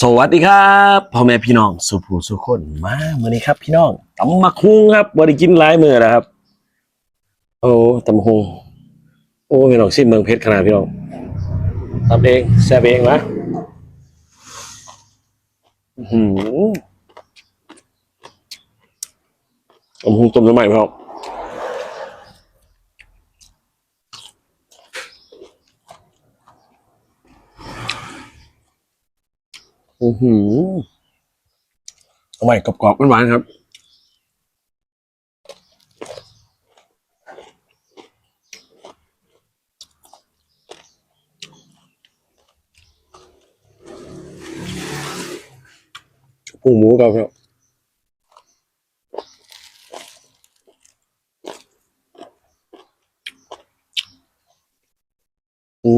สวัสดีครับพ่อแม่พี่น้องสุภูสุคนมาเมื่อนี้ครับ พี่น้องตำมักฮุงครับบริกินหลายมือแล้วครับ โอ้ตำมักฮุงโอ้พี่น้องซิมเมืองเพชรขนาดพี่น้องทำเองแซ่บเองนะอื้อหือตำมักฮุงต้มน้ำใหม่พี่น้อง อือหือน้ำใหม่กรอบๆหวานๆครับพุงหมูกับครับอื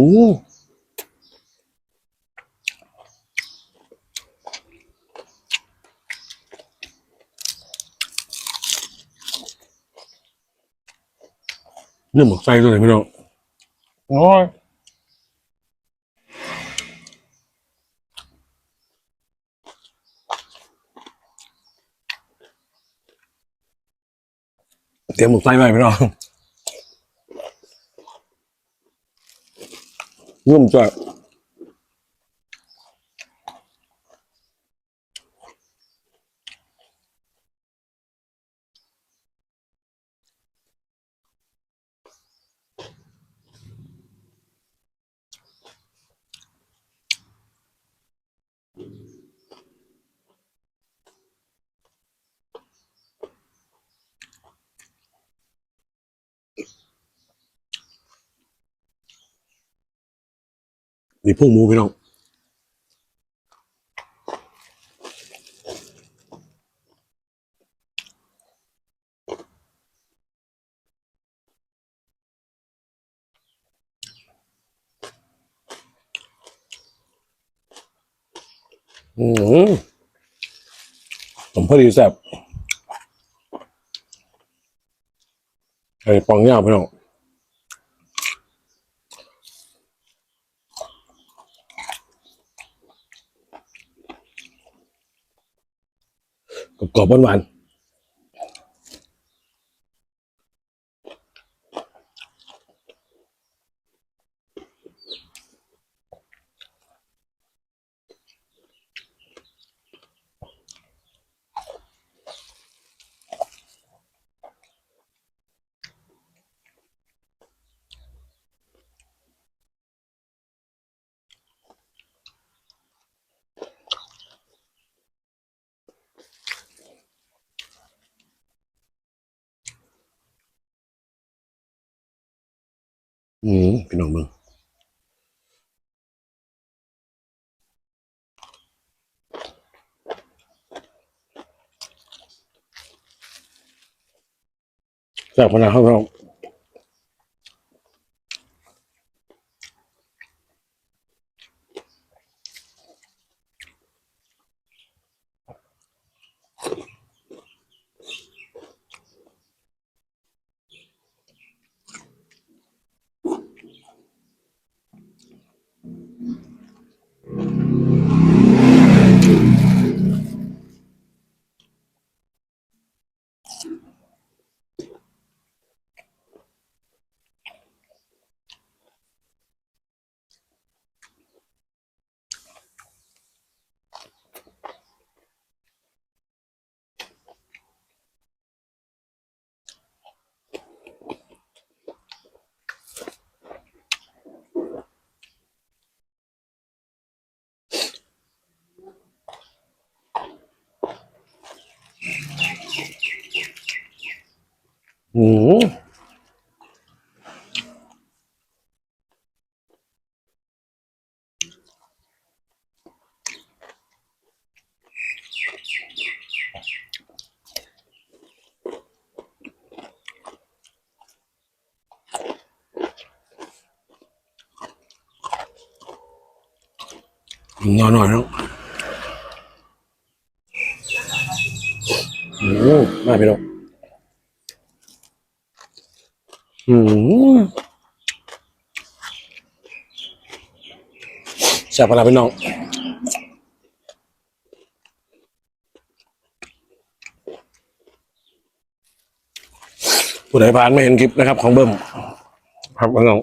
นื้อหมกไส้ตัวไหนพี่น้องน้อยเตรียมหมกไส้ไว้พี่น้องนุ่มจัด มีพุงหมูพี่น้องอืมผมพอดีแซ่บไอ้ปองย่างพี่น้อง กรอบๆหวานๆ อืมพี่น้องมึงแซ่บขนาดข้า อกอืมนอนหน่อยนาะอืมมาพี่น้อง หูแซ่บนะพี่น้องผู้ใดผ่านไม่เห็นคลิปนะครับ ของเบิ้มครับพี่น้อง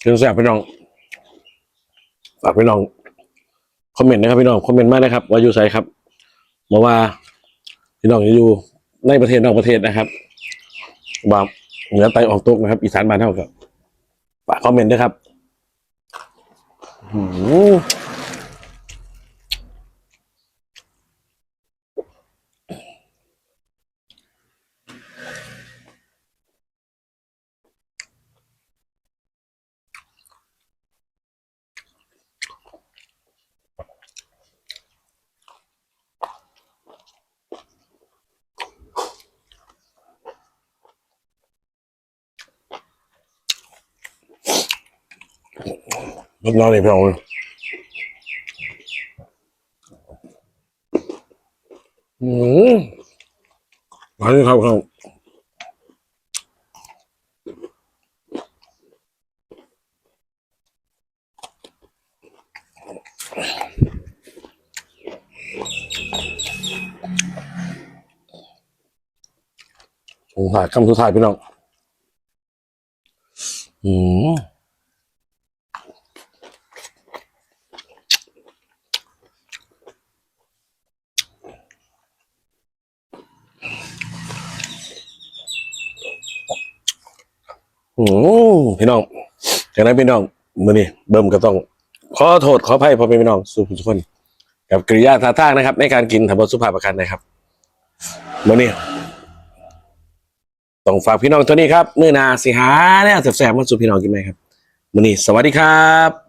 เครื่แซ่บพี่น้องฝากพี่น้องคอมเมนต์นะครับพี่น้องคอมเมนต์มากนะครับ ว่าอยู่ไซครับมาว่าพี่น้องอยู่ในประเทศนอกประเทศนะครับ บาเหนือไตออกตกนะครับ อีสานบ้านเท่ากับฝากคอมเมนต์ด้วยครับ อืม หือลูกน้องนี่พี่น้องอืมมาเลยครับครับสงสารคำสุดท้ายพี่น้องอืม อืมพี่น้องจากนั้นพี่น้องมือนี้เบิ่มก็ต้อง ขอโทษขออภัยพ่อแม่พี่น้องสุภุทุกคน กับกริยาท่าทางนะครับ ในการกินถับสุภาพประกันนะครับมือนี้ต้องฝากพี่น้องตัวนี้ครับมื้อนาสิหาเนี่ยแสบๆมาสู่พี่น้องกินไหมครับมือนี้สวัสดีครับ